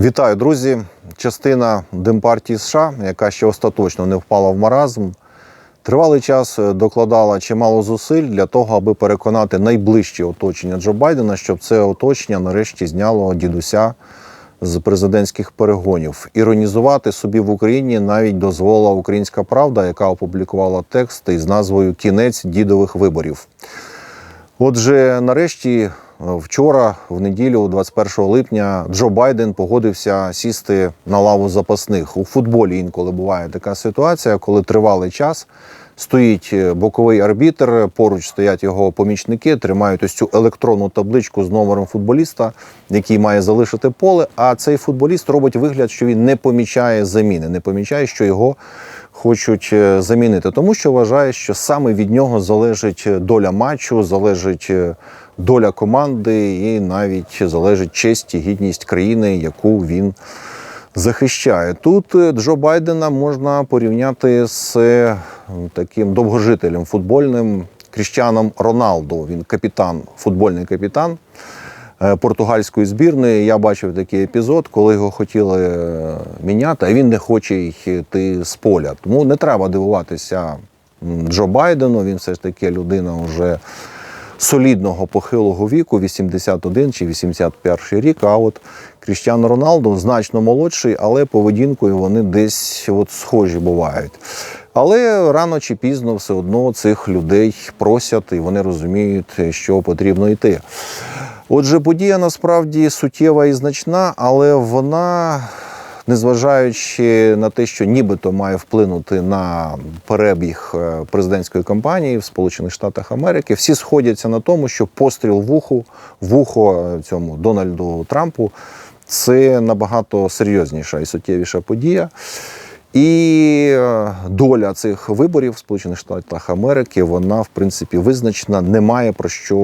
Вітаю, друзі! Частина Демпартії США, яка ще остаточно не впала в маразм, тривалий час докладала чимало зусиль для того, аби переконати найближче оточення Джо Байдена, щоб це оточення нарешті зняло дідуся з президентських перегонів. Іронізувати собі в Україні навіть дозволила Українська Правда, яка опублікувала текст із назвою Кінець дідових виборів. Отже, нарешті, е, вчора, в неділю, 21 липня, Джо Байден погодився сісти на лаву запасних. У футболі інколи буває така ситуація, коли тривалий час стоїть е, боковий арбітр, поруч стоять його помічники, тримають ось цю електронну табличку з номером футболіста, який має залишити поле. А цей футболіст робить вигляд, що він не помічає заміни, не помічає, що його хочуть е, замінити, тому що вважає, що саме від нього залежить доля матчу, залежить е, доля команди і навіть залежить честь і гідність країни, яку він захищає. Тут е, Джо Байдена можна порівняти з е, таким довгожителем футбольним Кріщаном Роналду. Він капітан, футбольний капітан е, португальської збірної. Я бачив такий епізод, коли його хотіли міняти, а він не хоче йти з поля. Тому не треба дивуватися Джо Байдену. Він все ж таки людина вже солідного похилого віку, 81 чи 81 рік. А от Кріштіану Роналду значно молодший, але поведінкою вони десь от схожі бувають. Але рано чи пізно все одно цих людей просять, і вони розуміють, що потрібно йти. Отже, подія насправді суттєва і значна, але вона, незважаючи на те, що нібито має вплинути на перебіг е, президентської кампанії в Сполучених Штатах Америки, всі сходяться на тому, що постріл в уху, в ухо е, цьому Дональду Трампу це набагато серйозніша і суттєвіша подія. І е, доля цих виборів в Сполучених Штатах Америки, вона в принципі визначена. Немає про що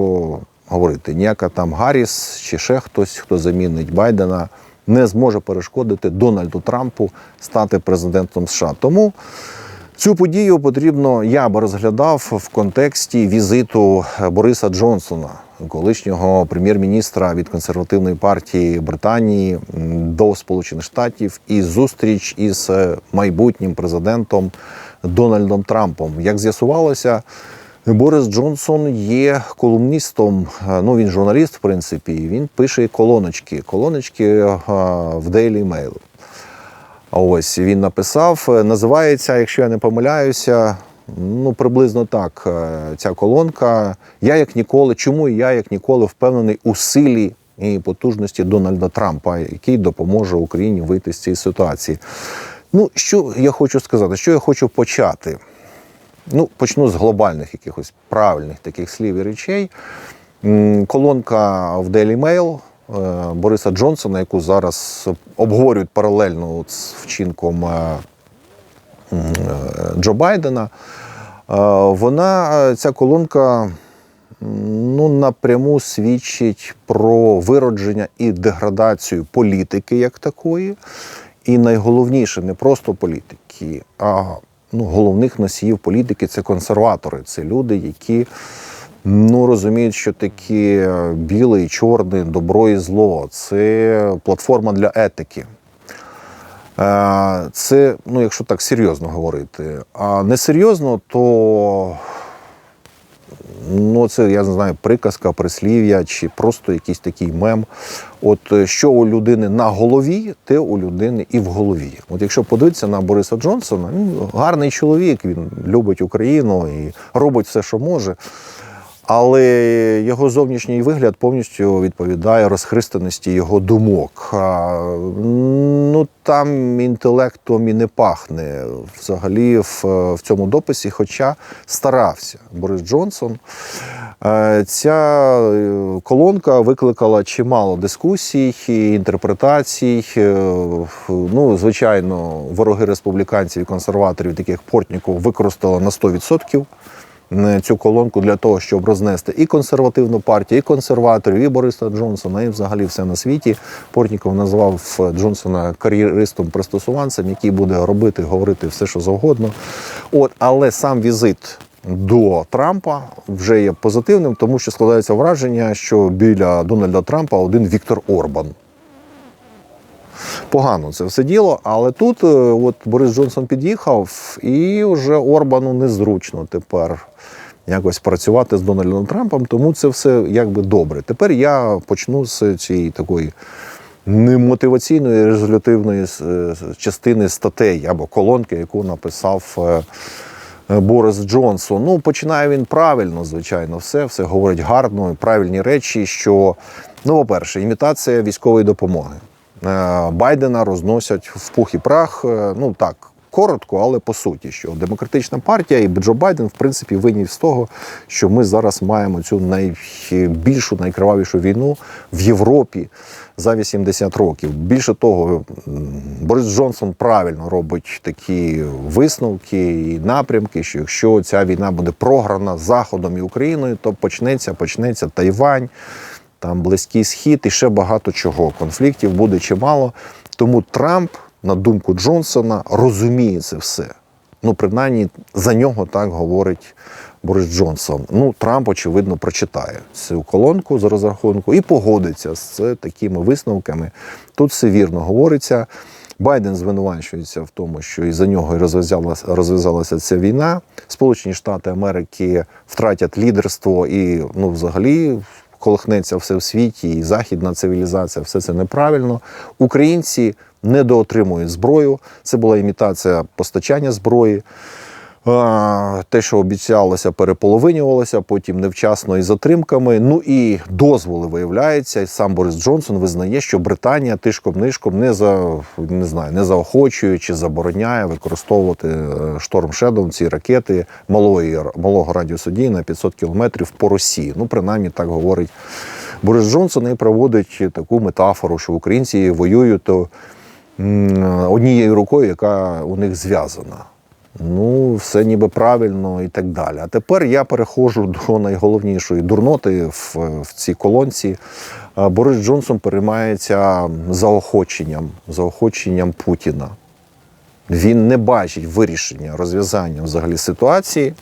говорити. Ніяка там Гарріс чи ще хтось, хто замінить Байдена, не зможе перешкодити Дональду Трампу стати президентом США. Тому цю подію потрібно, я би розглядав в контексті візиту Бориса Джонсона, колишнього прем'єр-міністра від консервативної партії Британії до Сполучених Штатів і зустріч із майбутнім президентом Дональдом Трампом. Як з'ясувалося, Борис Джонсон є колумністом. е, Ну він журналіст, в принципі. і Він пише колоночки, колоночки е, в Daily Mail. Ось він написав. е, Називається, якщо я не помиляюся, ну приблизно так. Ця колонка. Я як ніколи, чому я як ніколи впевнений у силі і потужності Дональда Трампа, який допоможе Україні вийти з цієї ситуації. Ну, що я хочу сказати, що я хочу почати. Ну, почну з глобальних якихось правильних таких слів і речей. Колонка в Daily Mail е, Бориса Джонсона, яку зараз обговорюють паралельно з вчинком е, е, Джо Байдена. Вона, ця колонка ну, напряму свідчить про виродження і деградацію політики як такої. І найголовніше не просто політики, а ну, головних носіїв політики це консерватори, це люди, які ну, розуміють, що такі біле і чорне, добро і зло. Це платформа для етики. Е, Це, ну, якщо так серйозно говорити. А несерйозно, то ну, це я не знаю, приказка, прислів'я чи просто якийсь такий мем. От е, що у людини на голові, те у людини і в голові. От якщо подивитися на Бориса Джонсона, він гарний чоловік, він любить Україну і робить все, що може. Але його зовнішній вигляд повністю відповідає розхристаності його думок. Ну там інтелектом і не пахне взагалі в, в цьому дописі, хоча старався Борис Джонсон. Е, Ця е, колонка викликала чимало дискусій, і інтерпретацій. Е, Ну, звичайно, вороги республіканців і консерваторів, таких як Портніков, використали на 100% е, цю колонку для того, щоб рознести і консервативну партію, і консерваторів, і Бориса Джонсона, і взагалі все на світі. Портніков назвав Джонсона кар'єристом пристосуванцем, який буде робити, говорити все, що завгодно. От, але сам візит до Трампа вже є позитивним, тому що складається враження, що біля Дональда Трампа один Віктор Орбан. Погано це все діло. Але тут е, от Борис Джонсон під'їхав, і вже Орбану незручно тепер якось працювати з Дональдом Трампом, тому це все якби добре. Тепер я почну з цієї такої немотиваційної резолютивної е, частини статей або колонки, яку написав. е, Борис Джонсон. Ну, починає він правильно, звичайно, все, все говорить гарно, правильні речі. Що, ну, по-перше, імітація військової допомоги. Е, Байдена розносять в пух і прах. Ну так, коротко, але по суті, що демократична партія і Джо Байден, в принципі, винні з того, що ми зараз маємо цю найбільшу, найкривавішу війну в Європі за 80 років. Більше того, Борис Джонсон правильно робить такі висновки і напрямки, що якщо ця війна буде програна Заходом і Україною, то почнеться, почнеться Тайвань, там Близький Схід і ще багато чого. Конфліктів буде чимало. Тому Трамп, на думку Джонсона, розуміє це все. Ну, принаймні, за нього так говорить Борис Джонсон. Ну, Трамп, очевидно, прочитає цю колонку з розрахунку і погодиться з такими висновками. Тут все вірно говориться. Байден звинувачується в тому, що і за нього розв'язалася, розв'язалася ця війна. Сполучені Штати Америки втратять лідерство і, ну, взагалі, колихнеться все в світі, і західна цивілізація, все це неправильно. Українці недоотримують зброю. Це була імітація постачання зброї. Те, що обіцялося, переполовинювалося, потім невчасно і затримками. Ну і дозволи виявляється. І сам Борис Джонсон визнає, що Британія тишком-нишком не за не знаю, не заохочує чи забороняє використовувати е, шторм Shadow, ці ракети малої малого радіусу дії на 500 кілометрів по Росії. Ну, принаймні так говорить Борис Джонсон і проводить таку метафору, що українці воюють то однією рукою, яка у них зв'язана. Ну, все ніби правильно і так далі. А тепер я переходжу до найголовнішої дурноти в, в цій колонці. Борис Джонсон переймається заохоченням, заохоченням Путіна. Він не бачить вирішення розв'язання взагалі ситуації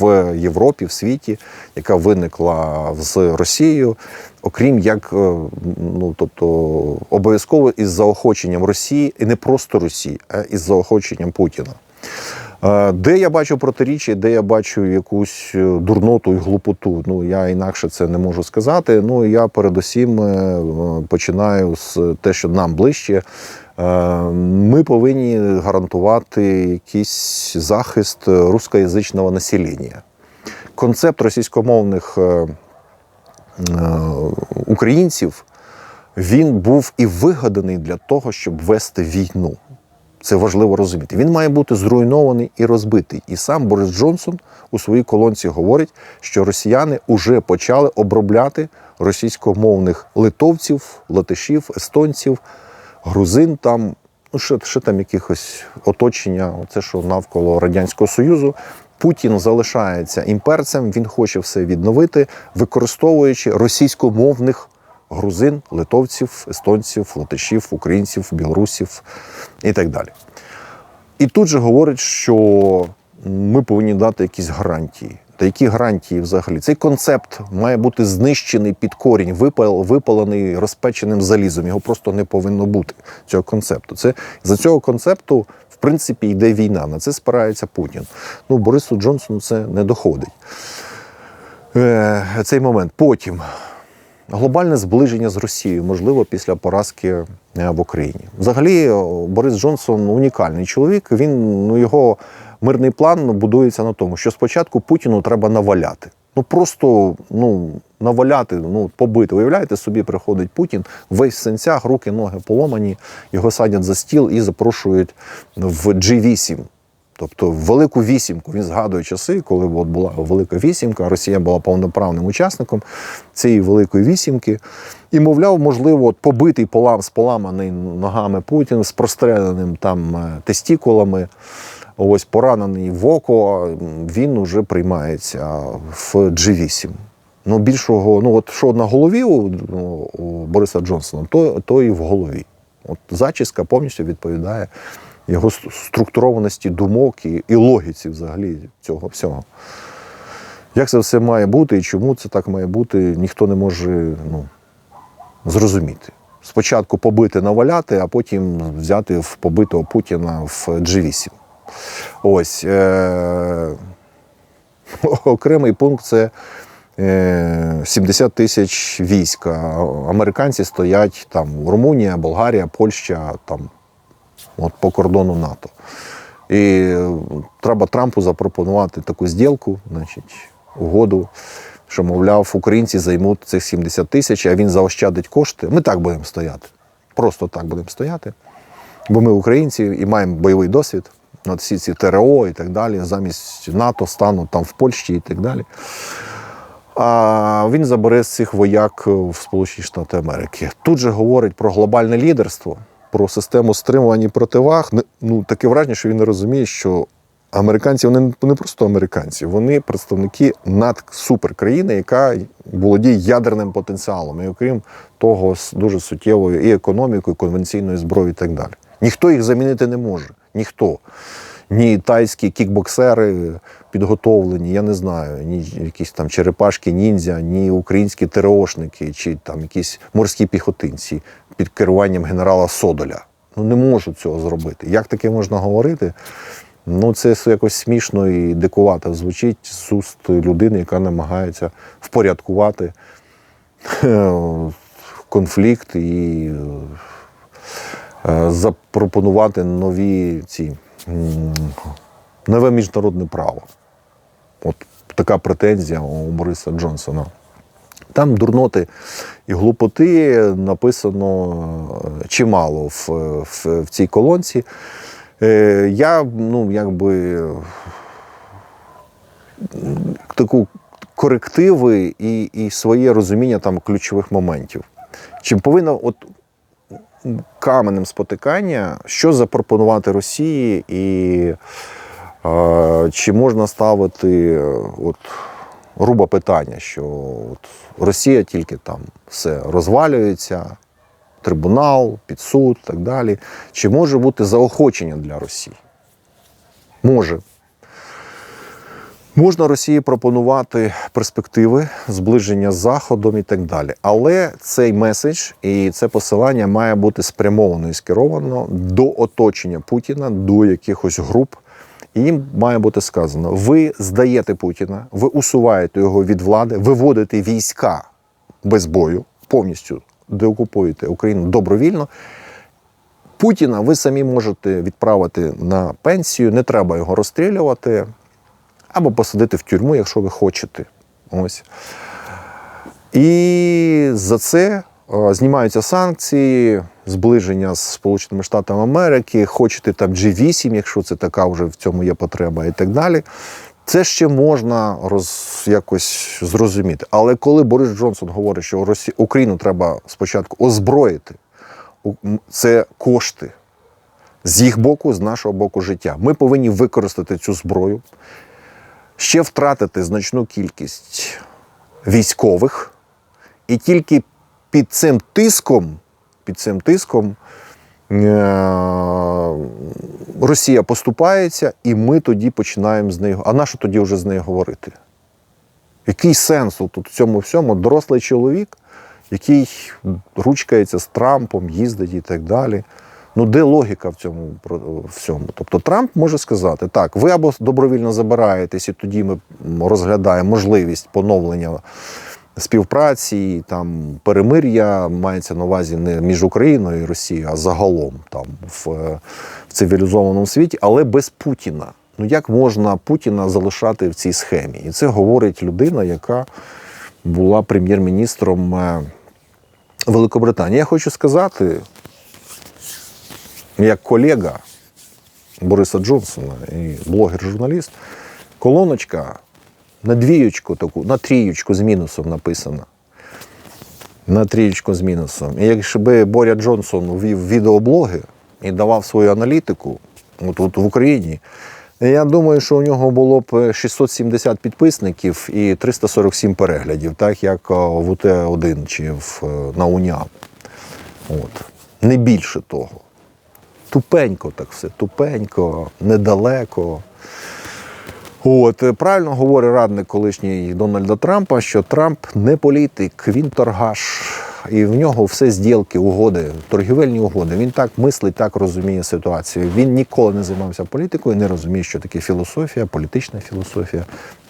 в Європі, в світі, яка виникла з Росією, окрім як е, ну тобто обов'язково із заохоченням Росії, і не просто Росії, а із заохоченням Путіна. Е, Де я бачу протиріччя, де я бачу якусь е, дурноту і глупоту. Ну я інакше це не можу сказати. Ну я передусім е, починаю з те, що нам ближче. Ми повинні гарантувати якийсь захист рускоязичного населення. Концепт російськомовних українців він був і вигаданий для того, щоб вести війну. Це важливо розуміти. Він має бути зруйнований і розбитий. І сам Борис Джонсон у своїй колонці говорить, що росіяни вже почали обробляти російськомовних литовців, латишів, естонців, грузин там, ну ще, ще там якихось оточення, це що навколо Радянського Союзу. Путін залишається імперцем, він хоче все відновити, використовуючи російськомовних грузин, литовців, естонців, латишів, українців, білорусів і так далі. І тут же говорить, що ми повинні дати якісь гарантії. Та які гарантії взагалі? Цей концепт має бути знищений під корінь, випал, випалений розпеченим залізом. Його просто не повинно бути цього концепту. Це за цього концепту, в принципі, йде війна. На це спирається Путін. Ну, Борису Джонсону це не доходить. Е, цей момент. Потім глобальне зближення з Росією, можливо, після поразки е, в Україні. Взагалі, Борис Джонсон унікальний чоловік. Він ну його мирний план будується на тому, що спочатку Путіну треба наваляти. Ну просто ну наваляти, ну побити. Уявляєте, собі приходить Путін, весь в сенцях, руки, ноги поломані, його садять за стіл і запрошують в G8. Тобто велику вісімку він згадує часи, коли от була велика вісімка, Росія була повноправним учасником цієї великої вісімки. І, мовляв, можливо, от побитий полам з поламаний ногами Путін, з простреленим там е, тестікулами, ось поранений в око, він уже приймається в G8. Ну, більшого, ну от що на голові у, у Бориса Джонсона, то, то і в голові. От зачіска повністю відповідає його структурованості думок і, і логіці взагалі цього всього. Як це все має бути і чому це так має бути, ніхто не може ну, зрозуміти. спочатку побити, наваляти, а потім взяти в побитого Путіна в G8. Ось. Е- окремий пункт це е, 70 тисяч війська. Американці стоять там Румунія, Болгарія, Польща, там от по кордону НАТО. І е, треба Трампу запропонувати таку зділку, значить, угоду, що, мовляв, українці займуть цих 70 тисяч, а він заощадить кошти. Ми так будемо стояти. Просто так будемо стояти. Бо ми українці і маємо бойовий досвід. От всі ці ТРО і так далі, замість НАТО стануть там в Польщі і так далі. А він забере з цих вояк в Сполучені Штати Америки. Тут же говорить про глобальне лідерство, про систему стримувань і противаг. Ну, таке враження, що він не розуміє, що американці вони не просто американці, вони представники надсуперкраїни, яка володіє ядерним потенціалом. І окрім того, з дуже суттєвою і економікою, і конвенційною зброєю і так далі. Ніхто їх замінити не може. Ніхто. Ні тайські кікбоксери підготовлені, я не знаю, ні якісь там черепашки ніндзя, ні українські ТРОшники, чи там якісь морські піхотинці під керуванням генерала Содоля. Ну не можуть цього зробити. Як таке можна говорити? Ну, це якось смішно і дикувато звучить з уст людини, яка намагається впорядкувати е, конфлікт і е, запропонувати нові ці нове міжнародне право. От така претензія у Бориса Джонсона. Там дурноти і глупоти написано е, чимало в, в, в цій колонці. Е, Я, ну, якби таку корективи і, і своє розуміння там ключових моментів. Чи повинно от каменем спотикання, що запропонувати Росії, і е, чи можна ставити е, от, грубе питання, що от, Росія тільки там все розвалюється, трибунал, підсуд так далі. Чи може бути заохочення для Росії? Може. Можна Росії пропонувати перспективи зближення з Заходом і так далі. Але цей меседж і це посилання має бути спрямовано і скеровано до оточення Путіна, до якихось груп. І їм має бути сказано: ви здаєте Путіна, ви усуваєте його від влади, виводите війська без бою, повністю деокупуєте Україну добровільно. Путіна ви самі можете відправити на пенсію, не треба його розстрілювати або посадити в тюрму, якщо ви хочете. Ось. І за це е, знімаються санкції, зближення з Сполученими Штатами Америки, хочете там G8, якщо це така вже в цьому є потреба, і так далі. Це ще можна роз, якось зрозуміти. Але коли Борис Джонсон говорить, що Росі... Україну треба спочатку озброїти, це кошти з їх боку, з нашого боку життя. Ми повинні використати цю зброю, ще втратити значну кількість військових, і тільки під цим тиском, під цим тиском е- Росія поступається, і ми тоді починаємо з нею. А на що тоді вже з нею говорити? Який сенс тут в цьому всьому? Дорослий чоловік, який ручкається з Трампом, їздить і так далі. Ну, де логіка в цьому всьому? Тобто Трамп може сказати: так, ви або добровільно забираєтесь, і тоді ми розглядаємо можливість поновлення співпраці, там перемир'я мається на увазі не між Україною і Росією, а загалом там в, в цивілізованому світі, але без Путіна. Ну як можна Путіна залишати в цій схемі? І це говорить людина, яка була прем'єр-міністром е, Великобританії. Я хочу сказати, як колега Бориса Джонсона і блогер-журналіст, колоночка на двіючку таку, на тріючку з мінусом написана. На трієчку з мінусом. І якщо би Боря Джонсон вів відеоблоги і давав свою аналітику от, в Україні, я думаю, що у нього було б 670 підписників і 347 переглядів, так як е, в УТ-1 чи в, е, на УНЯ. От. Не більше того. Тупенько так все, тупенько, недалеко. От, е, правильно говорить радник колишній Дональда Трампа, що Трамп не політик, він торгаш. і в нього все зділки, угоди, торгівельні угоди. Він так мислить, так розуміє ситуацію. Він ніколи не займався політикою, не розуміє, що таке філософія, політична філософія.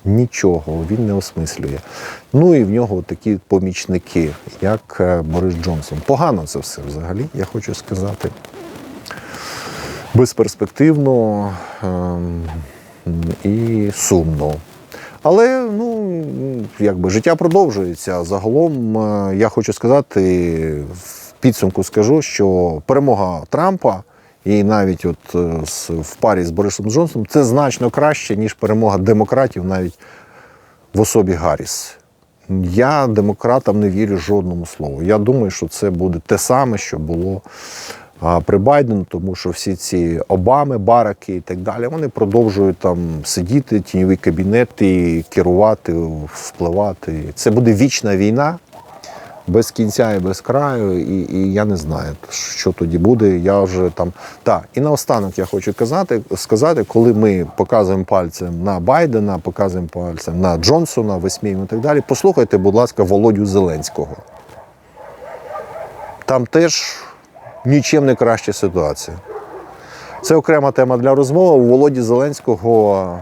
Нічого він не осмислює. Ну і в нього такі помічники, як е, Борис Джонсон. Погано це все взагалі, я хочу сказати. Безперспективно ем, і сумно. Але ну, якби життя продовжується. Загалом е, я хочу сказати, в підсумку скажу, що перемога Трампа і навіть от е, в парі з Борисом Джонсоном це значно краще, ніж перемога демократів навіть в особі Гарріс. Я демократам не вірю жодному слову. Я думаю, що це буде те саме, що було а, при Байдену, тому що всі ці Обами, Бараки і так далі, вони продовжують там сидіти, тіньові кабінети, керувати, впливати. Це буде вічна війна без кінця і без краю, і, і я не знаю, що тоді буде. Я вже там. Так, і наостанок я хочу казати, сказати, коли ми показуємо пальцем на Байдена, показуємо пальцем на Джонсона, висміємо і так далі. Послухайте, будь ласка, Володю Зеленського. Там теж нічим не краща ситуація. Це окрема тема для розмови. У Володі Зеленського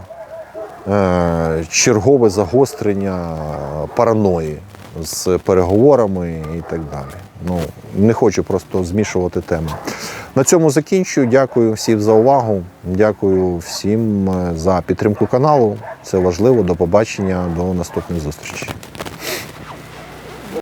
е, чергове загострення параної з переговорами і так далі. Ну, не хочу просто змішувати теми. На цьому закінчую. Дякую всім за увагу. Дякую всім е, за підтримку каналу. Це важливо. До побачення, до наступних зустрічей.